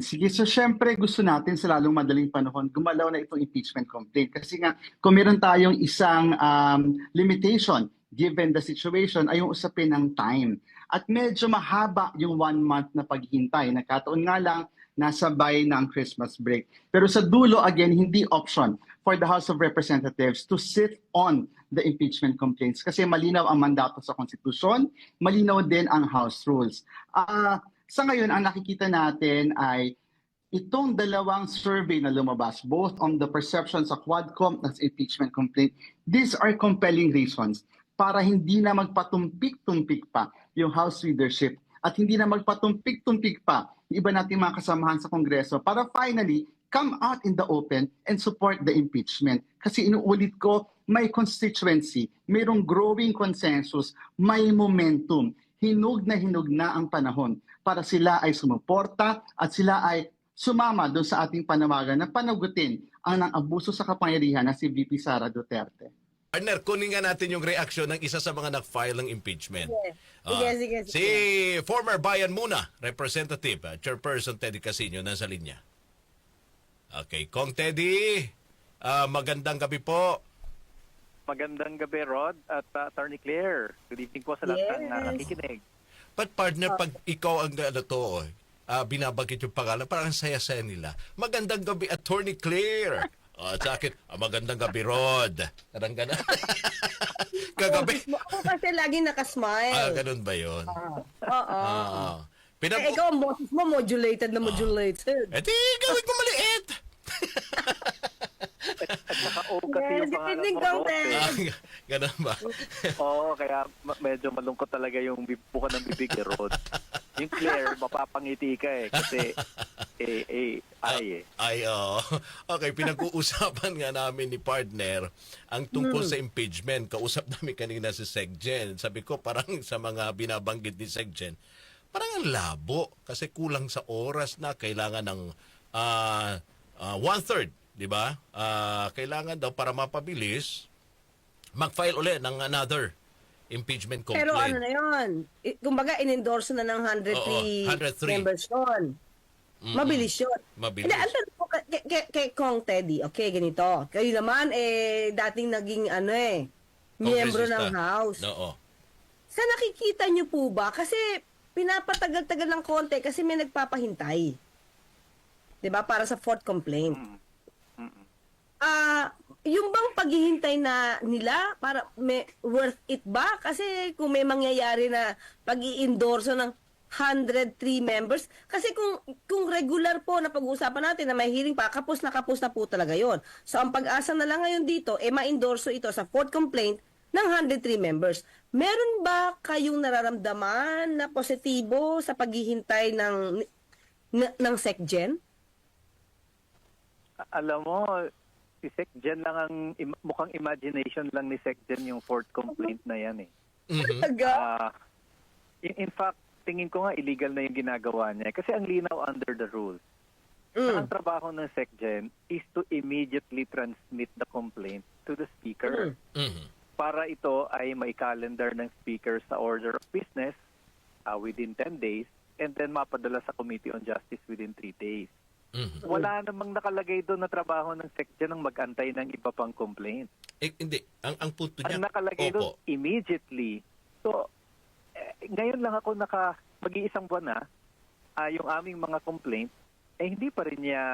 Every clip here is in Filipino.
Sige. So, syempre, gusto natin sa lalong madaling panahon, gumalaw na itong impeachment complaint. Kasi nga, kung meron tayong isang um, limitation, given the situation, ay yung usapin ng time. At medyo mahaba yung one month na paghihintay. Nagkataon nga lang, nasabay ng Christmas break. Pero sa dulo, again, hindi option for the House of Representatives to sit on the impeachment complaints kasi malinaw ang mandato sa konstitusyon, malinaw din ang House rules. Ah, sa ngayon, ang nakikita natin ay itong dalawang survey na lumabas, both on the perception sa Quadcom at impeachment complaint, these are compelling reasons para hindi na magpatumpik-tumpik pa yung House leadership at hindi na magpatumpik-tumpik pa yung iba nating mga kasamahan sa Kongreso para finally come out in the open and support the impeachment. Kasi inuulit ko, may constituency, mayroong growing consensus, may momentum. Hinog na hinog na ang panahon para sila ay sumuporta at sila ay sumama doon sa ating panawagan na panagutin ang ng abuso sa kapangyarihan na si VP Sara Duterte. Partner, kunin nga natin yung reaksyon ng isa sa mga nag-file ng impeachment. Ah, Sige, sige, sige. Si former Bayan Muna, Representative, uh, Chairperson Teddy Casino, nasa linya. Okay, Kong Teddy, ah, magandang gabi po. Magandang gabi, Rod at uh, Attorney Claire. Good evening po sa lahat ng Yes. uh, nakikinig. But partner, pag ikaw ang ano to, ah, binabagit yung pangalan, parang ang saya-saya nila. Magandang gabi, Attorney Claire. Oh, sa akin, ah, magandang gabi, Rod. Parang gano'n. Kagabi. Ako kasi lagi nakasmile. Ah, ganun ba yun? Oo. Ah. Pinag- Eh, ikaw, ang boses mo, modulated na modulated. Eh di, gawin mo maliit. O kasi Yes, yung pangalan eh. Ah, ganun ba? Oo, kaya medyo malungkot talaga yung buka ng bibig ni Rod. Yung Claire, mapapangiti ka eh. Kasi, eh, eh, ay eh. Ay, oo. Okay, pinag-uusapan nga namin ni partner ang tungkol sa impeachment. Kausap namin kanina si Segjen. Sabi ko, parang sa mga binabanggit ni Segjen, parang ang labo. Kasi kulang sa oras na kailangan ng ah, ah, one-third, di ba? Ah, kailangan daw para mapabilis, mag-file ulit ng another impeachment complaint. Pero ano na yun, i- kumbaga in-endorse na ng 103, Oo, 103. members yun. Mabilis yun. Mabilis. Hindi, ang tanong ko kay, kay, kay Kong Teddy, okay, ganito. Kayo naman, eh, dating naging ano eh, miyembro ng. House. Oo. Sa nakikita niyo po ba? Kasi pinapatagal-tagal ng konti kasi may nagpapahintay. 'Di ba Para sa fourth complaint. Ah, yung bang paghihintay na nila para may worth it ba? Kasi kung may mangyayari na pag-i-endorso ng 103 members, kasi kung kung regular po na pag-uusapan natin na may hearing pa, kapos na kapos na po talaga yon. So ang pag-asa na lang ngayon dito, eh ma-endorso ito sa fourth complaint ng 103 members. Meron ba kayong nararamdaman na positibo sa paghihintay ng n- ng SecGen? Alam mo, si Sec Jen lang ang, im- mukhang imagination lang ni Sec Jen yung fourth complaint na yan eh. Mhm. Talaga? Ah, in, in fact, tingin ko nga illegal na yung ginagawa niya. Kasi ang linaw under the rules. Mm. Ang trabaho ng SecGen is to immediately transmit the complaint to the speaker Mhm. para ito ay may calendar ng speaker sa order of business uh, within 10 days and then mapadala sa Committee on Justice within 3 days. Mhm. Wala namang nakalagay doon na trabaho ng SecGen ang mag-antay ng iba pang complaint. Eh, hindi. Ang, ang punto niya, Ang nakalagay doon immediately. So, eh, ngayon lang ako naka mag-iisang buwan na ah, yung aming mga complaint eh hindi pa rin niya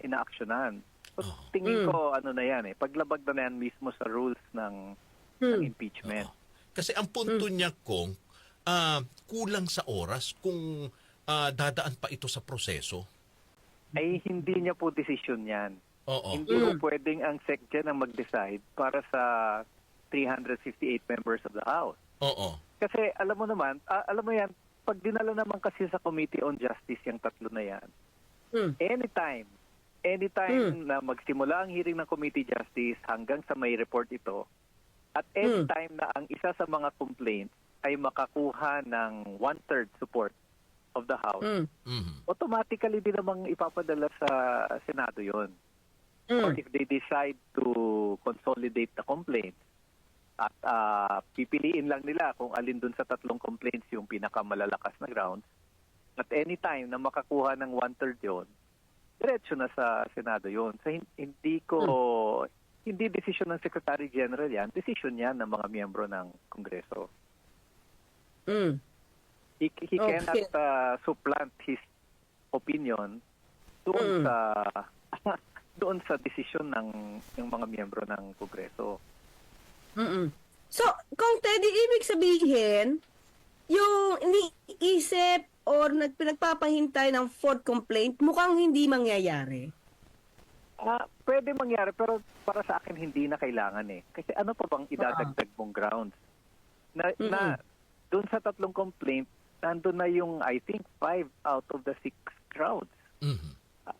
inaaksyonan. So, Oh. tingin Mm. ko ano na yan eh, paglabag na yan mismo sa rules ng, ng Hmm. impeachment. Oo. Kasi ang punto niya kung ah, kulang sa oras kung ah, dadaan pa ito sa proseso. Ay hindi niya po desisyon yan. Oo. Hindi po Mm. pwedeng ang SecGen ang mag-decide para sa 358 members of the House. Oo. Kasi alam mo naman, ah, alam mo yan, pag dinala naman kasi sa Committee on Justice yung tatlo na yan, Mm. anytime, anytime na magsimula ang hearing ng Committee Justice hanggang sa may report ito, at anytime na ang isa sa mga complaints ay makakuha ng one-third support of the House, Mm. Mhm. automatically din namang ipapadala sa Senado yon. Or Mm. if they decide to consolidate the complaints, at ah, pipiliin lang nila kung alin dun sa tatlong complaints yung pinakamalalakas na grounds, At any time na makakuha ng one-third yun, diretso na sa Senado yun. So, hin- hindi ko, hindi desisyon ng Secretary General yan, desisyon yan ng mga miyembro ng Kongreso. Mm. He, he Okay. cannot uh, supplant his opinion doon Mm. sa doon sa desisyon ng ng mga miyembro ng Kongreso. Mm-mm. So, kung Teddy, ibig sabihin, yung iniisip or nagpinagpapahintay ng fourth complaint, mukhang hindi mangyayari. Ah, pwede mangyari pero para sa akin hindi na kailangan eh. Kasi ano pa bang idadagdag mong grounds? Na, na doon sa tatlong complaint, nandun na yung I think five out of the six grounds. Mhm.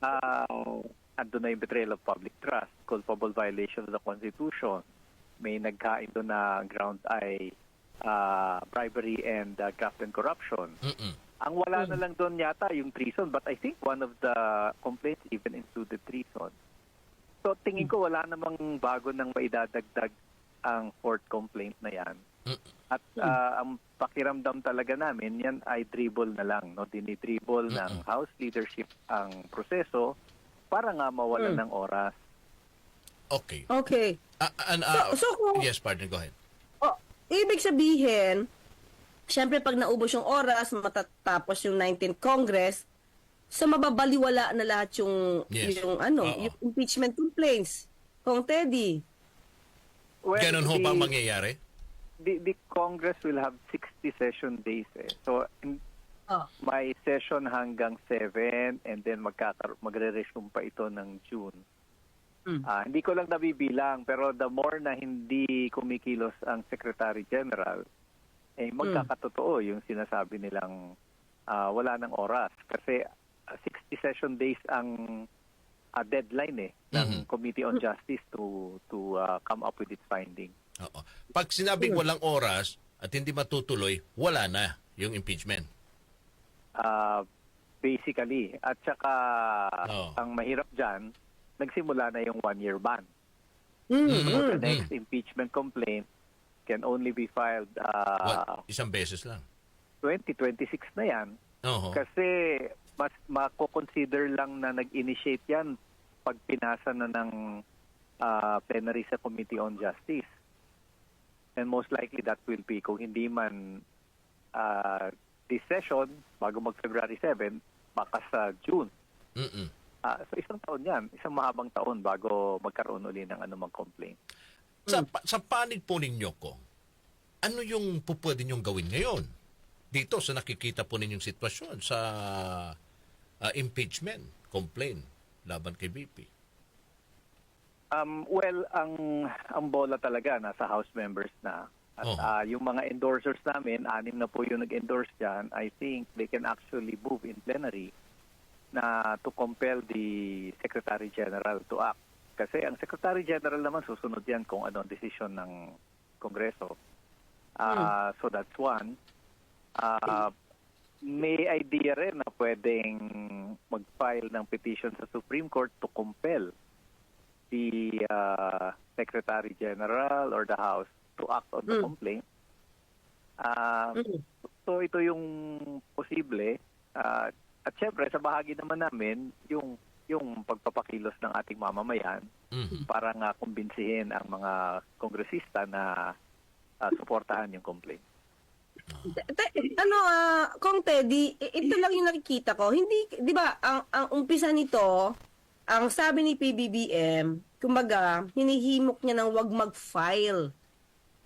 uh, andun na yung betrayal of public trust, culpable violation of the Constitution. May nagkain doon na ground ay uh, bribery and uh, graft and corruption. Mhm. Ang wala na lang doon yata yung treason, but I think one of the complaints even included treason. So tingin ko wala namang bago nang maidadagdag ang fourth complaint na yan. At uh, ang pakiramdam talaga namin, yan ay dribble na lang. No? Dinidribble ng. House leadership ang proseso para nga mawalan Mm. ng oras. Okay. Okay. Ah, ah, ah, So- so kung- yes, partner, go ahead. O, ibig sabihin, syempre pag naubos yung oras, matatapos yung 19th Congress, so mababaliwala na lahat yung, Yes. yung ano, Oo. yung impeachment complaints. Kung Teddy. Well, Ganun ho the- ba ang mangyayari? The, the Congress will have 60 session days. Eh. So, in, Oh. may session hanggang 7 and then magkakar- magre-resume pa ito ng June. Mm. Ah, hindi ko lang nabibilang pero the more na hindi kumikilos ang Secretary General, eh magkakatotoo yung sinasabi nilang ah, wala ng oras. Kasi ah, 60 session days ang ah, deadline eh ng Mhm. Committee on Justice to to ah, come up with its finding. Oo. Pag sinabing walang oras at hindi matutuloy, wala na yung impeachment. Ah, basically. At saka, Oo. ang mahirap dyan, nagsimula na yung one-year ban. Mm, So, the next impeachment complaint can only be filed uh, What? Isang beses lang. 2026 na yan. Oo. Kasi mas mako-consider lang na nag-initiate yan pag pinasa na ng ah, plenary sa Committee on Justice. And most likely that will be kung hindi man ah, this session bago mag-February 7, baka sa June. Mhm. Ah, so isang taon yan, isang mahabang taon bago magkaroon uli ng anumang complaint. Sa, pa- sa panig po ninyo ko, ano yung po pwede nyong gawin ngayon? Dito sa nakikita po ninyong sitwasyon sa ah, impeachment complaint laban kay BP. Um, well, ang ang bola talaga nasa House members na. At Oh. ah, yung mga endorsers namin, anim na po yung nag-endorse dyan, I think they can actually move in plenary na to compel the Secretary General to act. Kasi ang Secretary General naman susunod yan kung ano ang desisyon ng Kongreso. Ah, So that's one. Ah, may idea rin na pwedeng mag-file ng petition sa Supreme Court to compel the uh, Secretary General or the House to act on the Mm. complaint. Ah, Mm. so ito yung posible. Ah, at syempre sa bahagi naman namin yung yung pagpapakilos ng ating mamamayan Mhm. para nga kumbinsihin ang mga kongresista na ah, suportahan yung complaint. Ano, ah, kung Teddy, ito lang yung nakikita ko. Hindi, di ba, ang, ang umpisa nito, ang sabi ni PBBM, kumbaga, hinihimok niya ng wag mag-file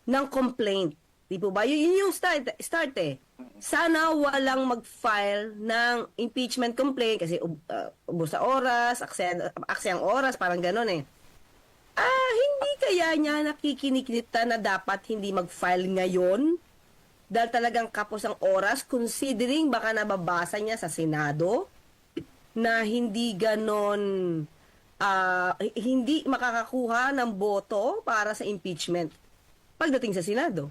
ng complaint. Di po ba? Yun, yun yung start, start eh. Sana walang mag-file ng impeachment complaint kasi uh, ubos sa oras, aksayang oras, parang ganun eh. Ah, hindi kaya niya nakikinikita na dapat hindi mag-file ngayon? Dahil talagang kapos ang oras, considering baka nababasa niya sa Senado na hindi ganon, ah, h- hindi makakakuha ng boto para sa impeachment pagdating sa Senado.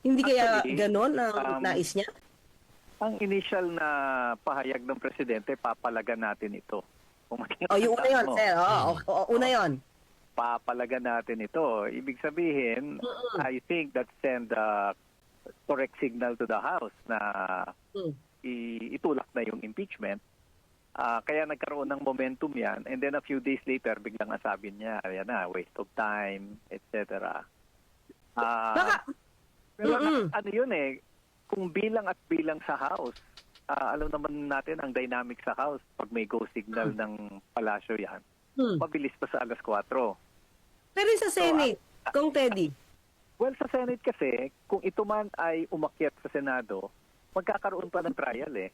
Hindi kaya Actually, ganon ang um, nais niya? Ang initial na pahayag ng presidente, papalagan natin ito. Kung O, yung una yun, mo, sir. O, o, o, una yun. papalagan natin ito. Ibig sabihin, I think that send a correct signal to the House na Mm. itulak na yung impeachment. Ah, kaya nagkaroon ng momentum yan. And then a few days later, biglang nasabi niya, ayan na, waste of time, etc. Ah, Baka, pero Mm-mm. ano yun eh, kung bilang at bilang sa House, ah, alam naman natin ang dynamic sa House, pag may go signal ng palasyo yan, hmm. mabilis pa sa alas 4. pero sa Senate, kung Teddy, Well, sa Senate kasi, kung ito man ay umakyat sa Senado, magkakaroon pa ng trial eh.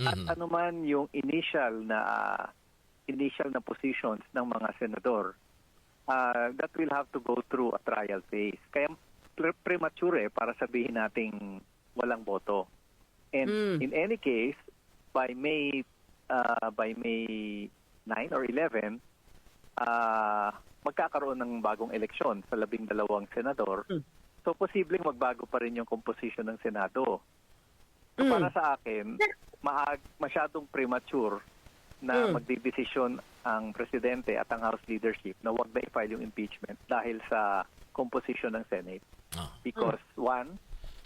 At Mhm. ano man yung initial na initial na positions ng mga senador, ah, that will have to go through a trial phase. Kaya pre- premature eh, para sabihin nating walang boto. And Mm. in any case, by May ah, by May 9 or 11, ah, magkakaroon ng bagong eleksyon sa labing dalawang senador. Mm. So posibleng magbago pa rin yung composition ng Senado. So, Mm. para sa akin, maag, masyadong premature na Mm. magdidesisyon ang presidente at ang House leadership na wag na i-file yung impeachment dahil sa composition ng Senate. Ah. Because one,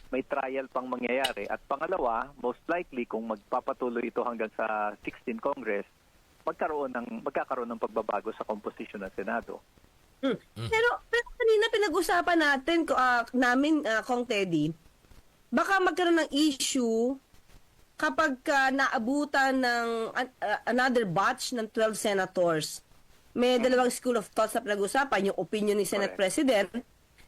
may trial pang mangyayari at pangalawa, most likely kung magpapatuloy ito hanggang sa 16 Congress, magkaroon ng magkakaroon ng pagbabago sa composition ng Senado. Hmm. Pero, pero kanina pinag-usapan natin, ko- ah, namin, ah, Kong Teddy, baka magkaroon ng issue kapag ka naabutan ng ah, another batch ng 12 senators. May dalawang school of thoughts na pinag-usapan, yung opinion ni Senate Correct. President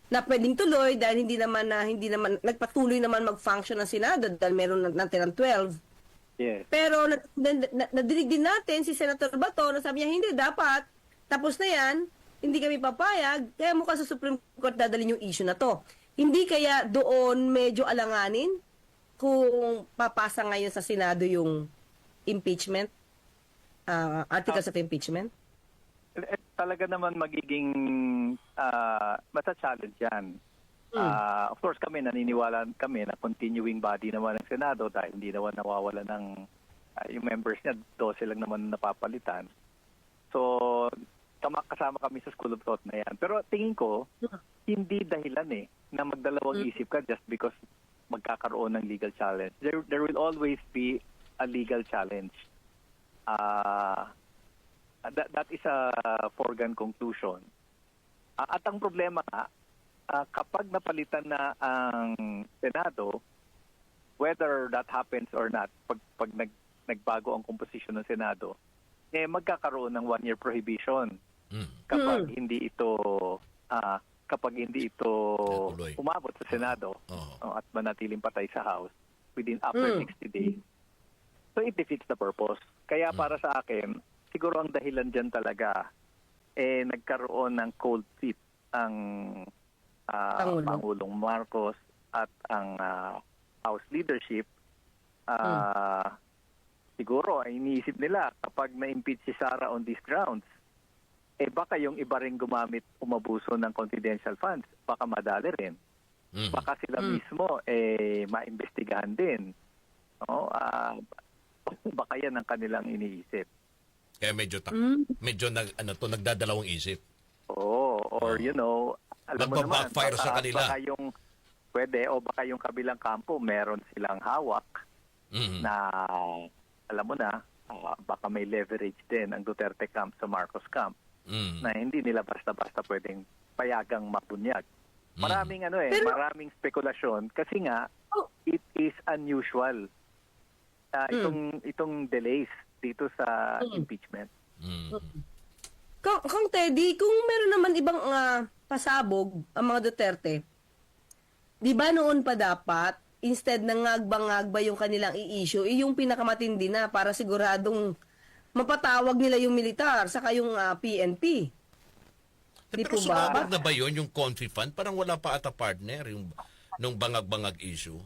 na pwedeng tuloy dahil hindi naman na hindi naman nagpatuloy naman mag-function ng Senado dahil meron na natirang 12. Yes. Pero na, na, na- nadinig din natin si Senator Bato na sabi niya, hindi, dapat, tapos na yan, hindi kami papayag, kaya mukha sa Supreme Court dadalhin yung issue na to. Hindi kaya doon medyo alanganin kung papasa ngayon sa Senado yung impeachment, uh, articles of impeachment? Eh, talaga naman magiging uh, mata-challenge yan. Hmm. Ah, of course kami naniniwala kami na continuing body naman ng Senado dahil hindi naman nawawala ng ah, yung members niya 12 lang naman napapalitan. So kasama kami sa school of thought na yan. Pero tingin ko hindi dahilan eh na magdalawang isip ka just because magkakaroon ng legal challenge. There there will always be a legal challenge. Ah that, that is a foregone conclusion. Ah, at ang problema nga, ah, kapag napalitan na ang Senado, whether that happens or not, pag, pag nag, nagbago ang composition ng Senado, eh magkakaroon ng one-year prohibition Mm. kapag hindi ito ah, kapag hindi ito Natuloy. umabot sa Senado Oo. oh, at manatiling patay sa House within after Mm. 60 days. So it defeats the purpose. Kaya para sa akin, siguro ang dahilan dyan talaga, eh nagkaroon ng cold feet ang ah, Pangulo. Pangulong Marcos at ang ah, House leadership. Ah, Siguro ay iniisip nila kapag na-impeach si Sara on these grounds, eh baka yung iba rin gumamit umabuso ng confidential funds, baka madali rin Mhm. baka sila Mm. mismo eh maimbestigahan din. No? Ah, baka yan ang kanilang iniisip. Kaya medyo ta- Mm. medyo nag ano to nagdadalawang isip. Oo, or Oo. you know, alam mo naman, Nagba-backfire sa baka- kanila. Baka yung pwede o baka yung kabilang kampo meron silang hawak Mhm. na alam mo na, ah, baka may leverage din ang Duterte camp sa Marcos camp Mm. na hindi nila basta-basta pwedeng payagang mapunyag. Mm. Maraming ano eh, Pero- maraming spekulasyon kasi nga Oh. it is unusual. Ah, Mm. itong itong delays dito sa Mm. impeachment. Mm. Kung, kung Teddy, kung meron naman ibang ah, pasabog ang mga Duterte, di ba noon pa dapat, instead na ngagba-ngagba yung kanilang i-issue, eh, yung pinakamatindi na para siguradong mapatawag nila yung militar, saka yung ah, PNP. Eh, Di pero po ba? sumabog na ba yun yung Confi Fund? Parang wala pa ata partner yung nung bangag-bangag issue.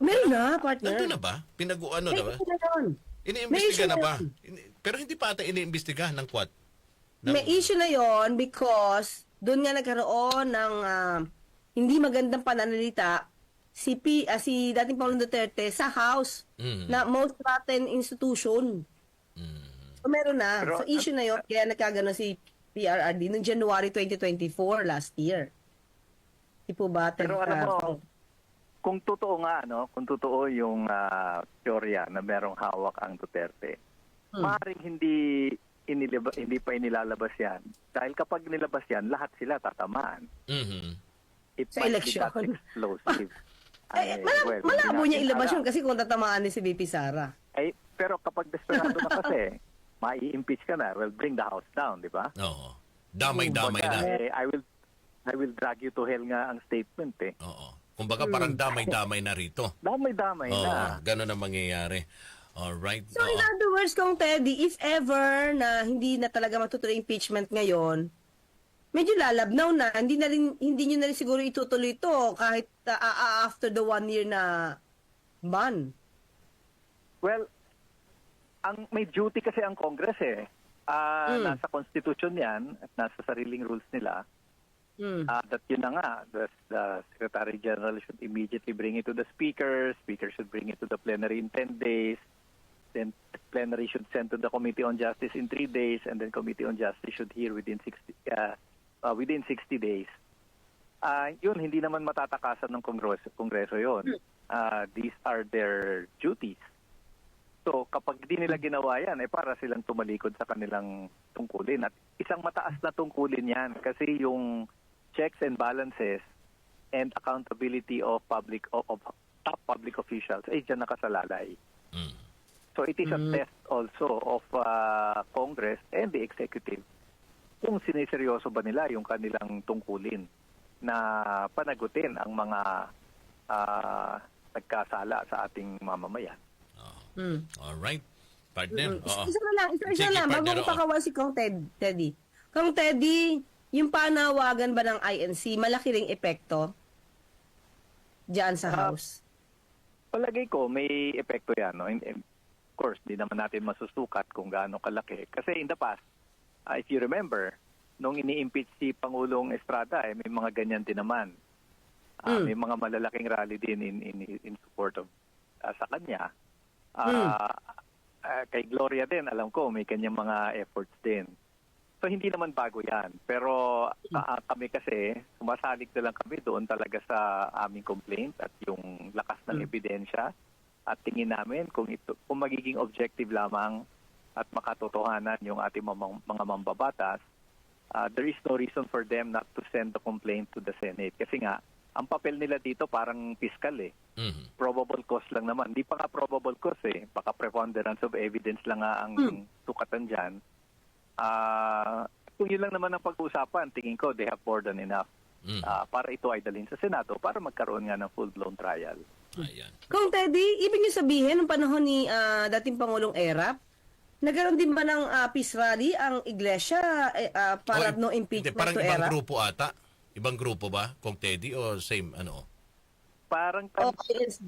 Meron na, partner. Nandun na ba? Pinag-ano na ba? issue na yun. Iniimbestiga na ba? na Ini- Pero hindi pa ata iniimbestigahan ng Quad. Ng- May issue na yon because doon nga nagkaroon ng ah, hindi magandang pananalita si P, ah, si dating Pangulong Duterte sa House Mm. na most rotten institution. Mm. So meron na. Pero- so issue na yon kaya nagkagano si PRRD noong January 2024 last year. Di po ba? Pero alam mo, kung totoo nga, no, kung totoo yung ah, teorya na merong hawak ang Duterte, Hmm. maaaring hindi inilaba, hindi pa inilalabas yan. Dahil kapag nilabas yan, lahat sila tatamaan. Mhm. It Sa be explosive. Eh, Ay, malabo, well, malabo niya ilabas yun kasi kung tatamaan ni si VP Sara. Ay, pero kapag desperado na kasi, mai-impeach ka na, well, bring the house down, di ba? Oo. Damay-damay na. Eh, I will I will drag you to hell nga ang statement eh. Oo. Kumbaga parang damay-damay na rito. Damay-damay Oo, na. ganun ang mangyayari. Alright. So in Oo. other words, kung Teddy, if ever na hindi na talaga matutuloy impeachment ngayon, medyo lalabnaw na. Hindi na rin, hindi nyo na rin siguro itutuloy ito kahit uh, uh, after the one year na ban. Well, ang may duty kasi ang Congress eh. Ah, Mm. Nasa Constitution yan at nasa sariling rules nila. Hmm. Ah, that yun na nga, the, the Secretary General should immediately bring it to the Speaker. Speaker should bring it to the plenary in 10 days. Then plenary should send to the Committee on Justice in 3 days. And then Committee on Justice should hear within 60, uh, uh, within 60 days. Ah, yun, hindi naman matatakasan ng Kongreso, Kongreso yun. Ah, these are their duties. So kapag di nila ginawa yan, eh para silang tumalikod sa kanilang tungkulin. At isang mataas na tungkulin yan kasi yung checks and balances and accountability of public of, of top public officials ay dyan nakasalalay. Mm. So it is a test also of uh, Congress and the executive kung siniseryoso ba nila yung kanilang tungkulin na panagutin ang mga ah, nagkasala sa ating mamamayan. Oo. Hmm. Alright. Partner. Mm. Oo. Isa na lang, isa, isa Sige, lang, bago ko pakawan si Kong Ted, Teddy. Kong Teddy, yung panawagan ba ng INC, malaki ring epekto diyan sa Ah, House? Palagay ko may epekto yan. No? And, and of course, di naman natin masusukat kung gaano kalaki. Kasi in the past, if you remember, nung ini-impeach si Pangulong Estrada, eh, may mga ganyan din naman. Ah, Mm. May mga malalaking rally din in, in, in support of ah, sa kanya. Ah, Mm. ah, kay Gloria din, alam ko, may kanyang mga efforts din. So hindi naman bago yan. Pero ah, kami kasi, sumasalig na lang kami doon talaga sa aming complaint at yung lakas ng Mm. ebidensya at tingin namin kung ito kung magiging objective lamang at makatotohanan yung ating mga, mga mambabatas, ah, there is no reason for them not to send the complaint to the Senate. Kasi nga, ang papel nila dito parang fiscal eh. Mhm. Probable cause lang naman. Hindi pa nga probable cause eh. Baka preponderance of evidence lang nga ang Hmm. tukatan dyan. Ah, kung yun lang naman ang pag-uusapan, tingin ko they have more than enough Mhm. ah, para ito ay dalhin sa Senado para magkaroon nga ng full-blown trial. Ayan. Kung Teddy, ibig niyo sabihin, nung panahon ni ah, dating Pangulong Erap, nagkaroon din ba ng ah, peace rally ang iglesia ah, para Oy, no hindi, impeachment Parang to ibang Erap? grupo ata. Ibang grupo ba? Kung Teddy o same ano? Parang O tan- INC?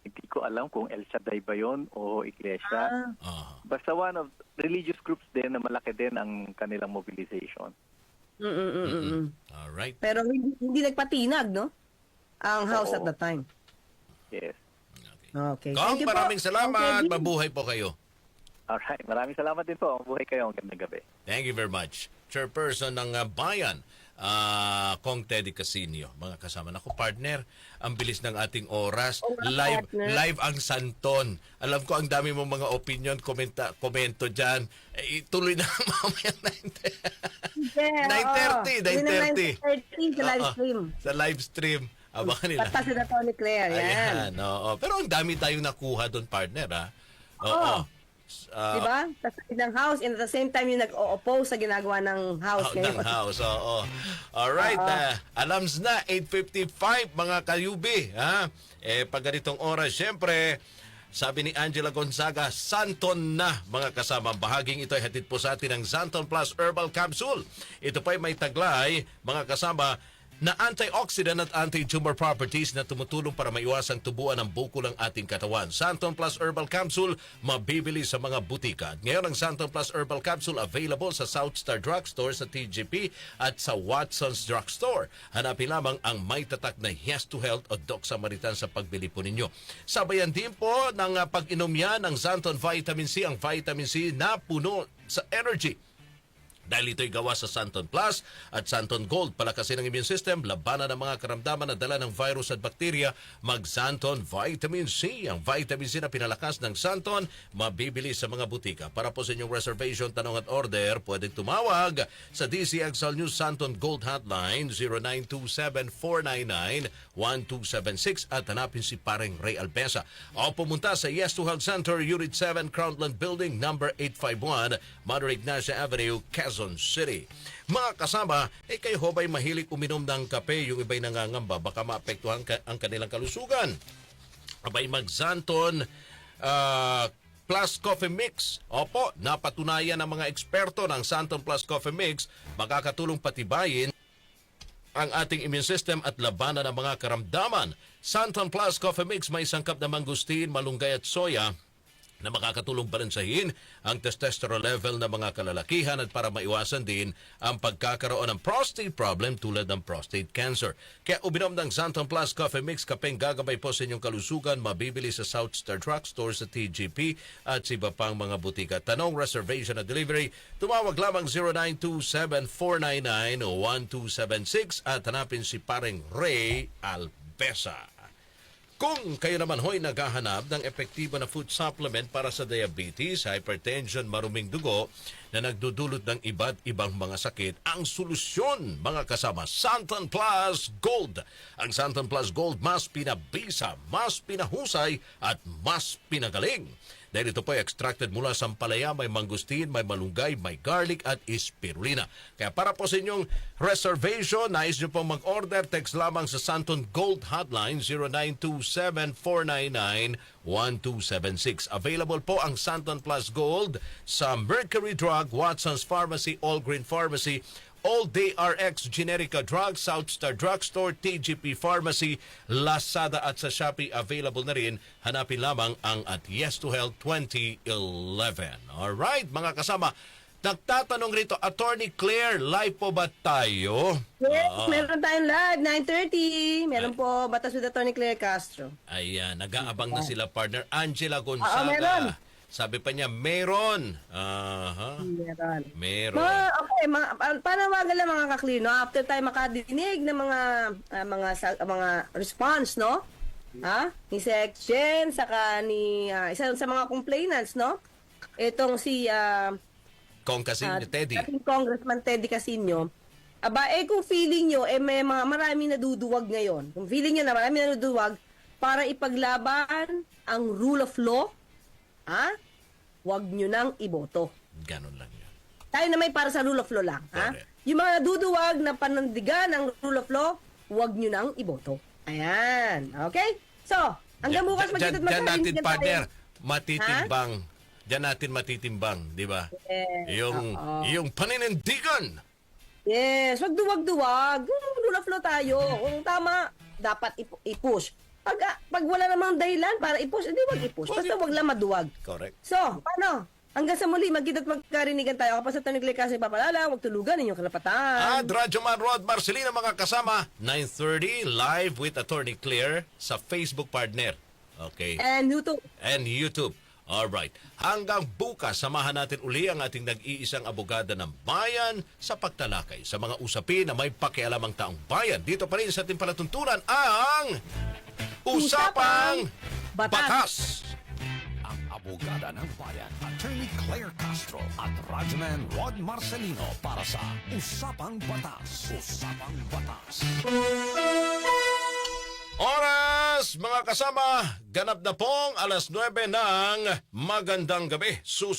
hindi ko alam kung El Shaddai ba yun o Iglesia. Ah, Ah. Basta one of religious groups din na malaki din ang kanilang mobilization. mm, mm, mm, mm, mm. Alright. Pero hindi, hindi nagpatinag, no? Ang house Oo. at the time. Yes. Okay. Okay. Kong, Thank you po. maraming salamat. Mabuhay po kayo. Alright. Maraming salamat din po. Buhay kayo. Gandang gabi. Thank you very much. Chairperson ng uh, Bayan, ah, Kong Teddy Casino. Mga kasama na ko, partner. Ang bilis ng ating oras. Nga, live partner. live ang Santon. Alam ko ang dami mong mga opinion, komenta, komento dyan. Eh, ituloy na mamaya 9. Yeah, 9:30, oo. Yun ang 9:30. 9:30 sa live stream. Sa live stream. Abangan nila. Basta si Tony Claire, yan. Ayan, oo. Pero ang dami tayong nakuha doon, partner, ha? Oo. Oo. Ah, Di ba? Sa side ng house and at the same time yung nag-o-oppose sa ginagawa ng house ng ngayon. house, oo. Alright, uh, alams na, 8.55 mga kayubi. Ha? Eh, pag ganitong oras, syempre, sabi ni Angela Gonzaga, Santon na mga kasama. Bahaging ito ay hatid po sa atin ng Santon Plus Herbal Capsule. Ito pa ay may taglay, mga kasama, na antioxidant at anti-tumor properties na tumutulong para maiwasang tubuan ng buko ng ating katawan. Santon Plus Herbal Capsule, mabibili sa mga butika. Ngayon ang Santon Plus Herbal Capsule available sa South Star Drugstore sa TGP at sa Watson's Drugstore. Hanapin lamang ang may tatak na Yes to Health o Doc Samaritan sa pagbili po ninyo. Sabayan din po ng ah, pag-inom yan ng Santon Vitamin C, ang vitamin C na puno sa energy Dahil ito'y gawa sa Santon Plus at Santon Gold. Palakasin ang immune system, labanan ng mga karamdaman na dala ng virus at bakterya. Mag-Santon Vitamin C. Ang vitamin C na pinalakas ng Santon, mabibili sa mga butika. Para po sa inyong reservation, tanong at order, pwedeng tumawag sa DCXL News Santon Gold Hotline 0927-499-1276 at hanapin si Paring Ray Albesa. O pumunta sa Yes to Health Center, Unit 7, Crownland Building, number 851, Mother Ignacia Avenue, Quezon City. Mga kasama, eh kayo ho ba'y mahilig uminom ng kape? Yung iba'y nangangamba, baka maapektuhan ka- ang kanilang kalusugan. Abay mag-Zanton ah, Plus Coffee Mix. Opo, napatunayan ng mga eksperto ng Santon Plus Coffee Mix makakatulong patibayin ang ating immune system at labanan ng mga karamdaman. Santon Plus Coffee Mix may sangkap na mangustin, malunggay at soya na makakatulong balansahin ang testosterone level ng mga kalalakihan at para maiwasan din ang pagkakaroon ng prostate problem tulad ng prostate cancer. Kaya uminom ng Santon Plus Coffee Mix kapeng gagabay po sa inyong kalusugan mabibili sa South Star Drugstore sa TGP at sa iba pang mga butika. Tanong, reservation at delivery, tumawag lamang 0927-499-1276 at hanapin si paring Ray Albesa. Kung kayo naman ho'y naghahanap ng epektibo na food supplement para sa diabetes, hypertension, maruming dugo na nagdudulot ng iba't ibang mga sakit, ang solusyon mga kasama, Santon Plus Gold. Ang Santon Plus Gold mas pinabisa, mas pinahusay at mas pinagaling. Dahil ito po ay extracted mula sa palaya, may mangustin, may malunggay, may garlic at spirulina. Kaya para po sa inyong reservation, nais nyo pong mag-order, text lamang sa Santon Gold Hotline 0927-499-1276. Available po ang Santon Plus Gold sa Mercury Drug, Watson's Pharmacy, All Green Pharmacy, All Day RX Generica Drug, Southstar Drugstore, TGP Pharmacy, Lazada at sa Shopee available na rin. Hanapin lamang ang at Yes to Health 2011. Alright, mga kasama. Nagtatanong rito, Attorney Claire, live po ba tayo? Yes, Oo. meron tayong live, 9.30. Meron po Batas with Attorney Claire Castro. Ayan, nag-aabang na sila partner Angela Gonzaga. meron. Sabi pa niya, meron. Aha. Meron. Meron. Mga, okay, mga, pa- panawagan lang mga kaklino, after tayo makadinig ng mga ah, mga sa- mga response, no? Ha? Ni Section, saka ni ah, isa sa mga complainants, no? Itong si ah, Kong kasi ah, ni Teddy. Congressman Teddy Casino. Aba, eh kung feeling nyo, eh may mga maraming naduduwag ngayon. Kung feeling nyo na maraming naduduwag, para ipaglaban ang rule of law, ha? Huwag nyo nang iboto. Ganon lang yun. Tayo na may para sa rule of law lang, ha? Correct. Yung mga naduduwag na panandigan ng rule of law, huwag nyo nang iboto. Ayan. Okay? So, hanggang bukas Diyan- magkita diyan- natin, tayo. partner, matitimbang. Diyan natin matitimbang, di ba? Yes, Yung, oo. yung paninindigan. Yes, wag duwag-duwag. Rule of law tayo. Kung tama, dapat ipu- i-push. Pag, ah, pag wala namang dahilan para i-push, hindi wag i-push. Basta wag lang maduwag. Correct. So, paano? Hanggang sa muli, magkita at magkarinigan tayo. Kapag sa Tony Clay kasi papalala, huwag tulugan inyong karapatan. At Radyo Man Rod Marcelina mga kasama, 9.30 live with Attorney Claire sa Facebook partner. Okay. And YouTube. and YouTube. Alright. Hanggang bukas, samahan natin uli ang ating nag-iisang abogada ng bayan sa pagtalakay sa mga usapin na may pakialam ang taong bayan. Dito pa rin sa ating palatuntunan ang Usapang Batas. Batas. ang abogada ng bayan, Attorney Claire Castro at Radyoman Rod Marcelino para sa Usapang Batas. Usapang Batas. Oras, mga kasama, ganap na pong alas 9 ng magandang gabi. Sus